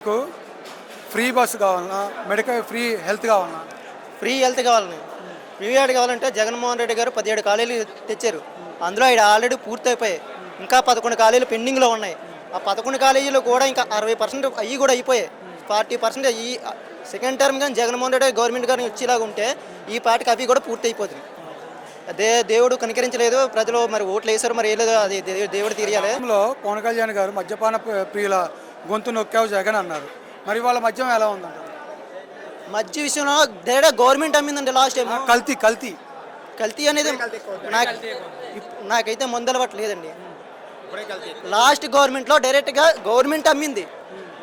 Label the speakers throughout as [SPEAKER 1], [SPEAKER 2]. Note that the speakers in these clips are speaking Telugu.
[SPEAKER 1] మీకు ఫ్రీ బస్సు కావాలన్నా మెడికల్ ఫ్రీ హెల్త్ కావాలన్నా.
[SPEAKER 2] ఫ్రీ హెల్త్ కావాలని ఫ్రీ హెల్త్ కావాలంటే జగన్మోహన్ రెడ్డి గారు పదిహేడు ఖాళీలు తెచ్చారు. అందులో ఆయన ఆల్రెడీ పూర్తయిపోయాయి. ఇంకా పదకొండు ఖాళీలు పెండింగ్లో ఉన్నాయి. ఆ పదకొండు కాలేజీలు కూడా ఇంకా అరవై పర్సెంట్ అవి కూడా అయిపోయాయి. ఫార్టీ పర్సెంట్ ఈ సెకండ్ టర్మ్ కానీ జగన్మోహన్ రెడ్డి గవర్నమెంట్ గారిని వచ్చేలాగా ఉంటే ఈ పార్టీకి అవి కూడా పూర్తి అయిపోతుంది అదే దేవుడు కనికరించలేదు. ప్రజలు మరి ఓట్లు వేశారు మరి వేయలేదు అది దేవుడు తీరియాలి.
[SPEAKER 1] పవన్ కళ్యాణ్ గారు మద్యపాన ప్రి- ప్రియుల గొంతు నొక్కావు జగన్ అన్నారు. మరి వాళ్ళ మద్యం ఎలా ఉందంటారు
[SPEAKER 2] మధ్య విషయంలో డైరెక్ట్ గవర్నమెంట్ అమ్మిందండి లాస్ట్ టైం
[SPEAKER 1] కల్తీ కల్తీ.
[SPEAKER 2] కల్తీ అనేది నాకు నాకైతే మందు అలవాటు లేదండి. లాస్ట్ గవర్నమెంట్లో డైరెక్ట్గా గవర్నమెంట్ అమ్మింది.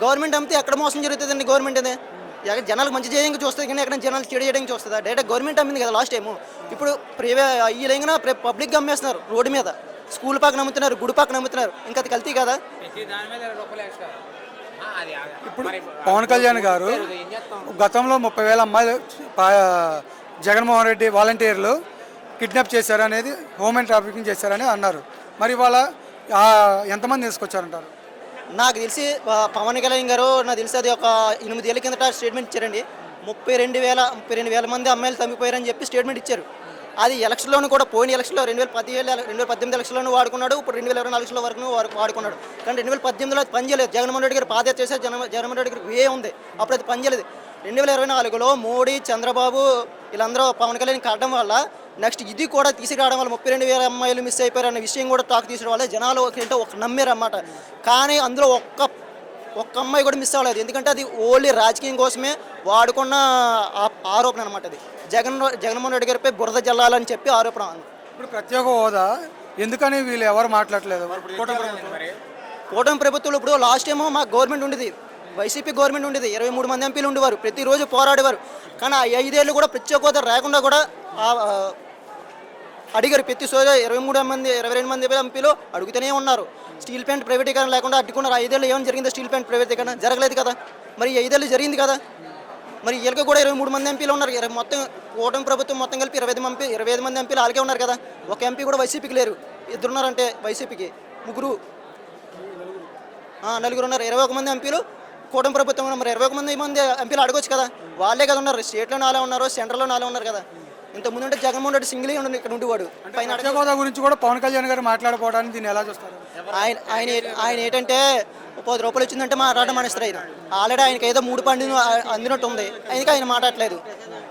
[SPEAKER 2] గవర్నమెంట్ అమ్మితే ఎక్కడ మోసం జరుగుతుందండి గవర్నమెంట్ అదే ఎక్కడ జనాలకు మంచి చేయడానికి చూస్తుంది కానీ ఎక్కడ జనాలు చెడు చేయడానికి చూస్తుందా? డైరెక్ట్ గవర్నమెంట్ అమ్మింది కదా లాస్ట్ టైము. ఇప్పుడు ప్రైవే ఈ లైంగిన పబ్లిక్గా అమ్మేస్తున్నారు రోడ్డు మీద. స్కూల్ పక్కన అమ్ముతున్నారు గుడి పక్కన అమ్ముతున్నారు ఇంకా అది కల్తీ కదా?
[SPEAKER 1] ఇప్పుడు పవన్ కళ్యాణ్ గారు గతంలో ముప్పై వేల అమ్మాయిలు జగన్మోహన్ రెడ్డి వాలంటీర్లు కిడ్నాప్ చేశారు అనేది హోమ్ ట్రాఫికింగ్ చేశారని అన్నారు. మరి వాళ్ళ ఎంతమంది తీసుకొచ్చారంటారు?
[SPEAKER 2] నాకు తెలిసి పవన్ కళ్యాణ్ గారు నాకు తెలిసి అది ఒక ఎనిమిది ఏళ్ళ కిందట స్టేట్మెంట్ ఇచ్చారండి. ముప్పై రెండు వేల ముప్పై రెండు వేల మంది అమ్మాయిలు తమ్మిపోయారని చెప్పి స్టేట్మెంట్ ఇచ్చారు. అది ఎలక్షన్లోనూ కూడా పోయిన ఎలక్షన్లో రెండు వేల పదివేల రెండు వేల పద్దెనిమిది ఎలక్షన్లోనూ వాడుకున్నాడు. ఇప్పుడు రెండు వేల ఇరవై నాలుగు వరకు వాడుకున్నాడు. కానీ రెండు వేల పద్దెనిమిదిలో పనిచేయలేదు జగన్మోహన్ రెడ్డి గారు పాదయాత్ర చేశారు. జగన్ జగన్మోహన్ రెడ్డి గారికి ఏ ఉంది? అప్పుడు అది పనిచేయలేదు రెండు వేల ఇరవై నాలుగులో మోడీ చంద్రబాబు వీళ్ళందరూ పవన్ కళ్యాణ్ కట్టడం వల్ల నెక్స్ట్ ఇది కూడా తీసుకురావడం వల్ల ముప్పై రెండు వేల అమ్మాయిలు మిస్ అయిపోయారు అనే విషయం కూడా టాక్ తీసుకోవడం వల్ల జనాలు ఏంటో ఒక నమ్మారు అన్నమాట కానీ అందులో ఒక్క ఒక్క అమ్మాయి కూడా మిస్ అవ్వలేదు. ఎందుకంటే అది ఓన్లీ రాజకీయం కోసమే వాడుకున్న ఆ- ఆరోపణ అనమాట అది. జగన్ జగన్మోహన్ రెడ్డి గారిపై బురద జల్లాలని చెప్పి ఆరోపణ
[SPEAKER 1] ఇప్పుడు ప్రత్యేక హోదా ఎందుకని వీళ్ళు ఎవరు మాట్లాడలేదు కూటమి ప్రభుత్వం.
[SPEAKER 2] ఇప్పుడు లాస్ట్ టైం మా గవర్నమెంట్ ఉండేది. వైసీపీ గవర్నమెంట్ ఉండేది. ఇరవై మూడు మంది ఎంపీలు ఉండేవారు. ప్రతిరోజు పోరాడేవారు. కానీ ఆ ఐదేళ్ళు కూడా ప్రత్యేక హోదా రాకుండా కూడా అడిగారు ప్రతి సోజా ఇరవై మూడు మంది ఇరవై రెండు మంది ఎంపీలు? అడుగుతూనే ఉన్నారు. స్టీల్ ప్లాంట్ ప్రైవేటీకరణ లేకుండా అడ్డుకున్నారు. ఐదేళ్ళు ఏమైనా జరిగిందో స్టీల్ ప్లాంట్ ప్రైవేటీకరణ? జరగలేదు కదా. మరి ఐదేళ్ళు జరిగింది కదా. మరి వీళ్ళకి కూడా ఇరవై మూడు మంది ఎంపీలు ఉన్నారు. ఇరవై మొత్తం కూటమి ప్రభుత్వం మొత్తం కలిపి ఇరవై ఐదు మంది ఇరవై ఐదు మంది ఎంపీలు అలాగే ఉన్నారు కదా. ఒక ఎంపీ కూడా వైసీపీకి లేరు. ఇద్దరున్నారంటే వైసీపీకి. ముగ్గురు. నలుగురు ఉన్నారు. ఇరవై ఒక మంది ఎంపీలు. కూటమి ప్రభుత్వం మరి ఇరవై ఒక మంది మంది ఎంపీలు అడగొచ్చు కదా. వాళ్ళే కదా ఉన్నారు. స్టేట్లో నాలే ఉన్నారు సెంట్రల్లో నాలే ఉన్నారు కదా. ఇంత ముందు అంటే జగన్మోహన్ రెడ్డి సింగిల్ ఉండి ఇక్కడ ఉండేవాడు. పైన
[SPEAKER 1] హోదా గురించి కూడా పవన్ కళ్యాణ్ గారు మాట్లాడుకోవడానికి దీన్ని ఎలా చూస్తారు?
[SPEAKER 2] ఆయన ఆయన ఆయన ఏంటంటే పది రూపాయలు వచ్చిందంటే మాట్లాడడం మానేస్తారు ఆయన. ఆల్రెడీ ఆయనకి ఏదో మూడు పండు అందినట్టు ఉంది. అందుకే ఆయన మాట్లాడలేదు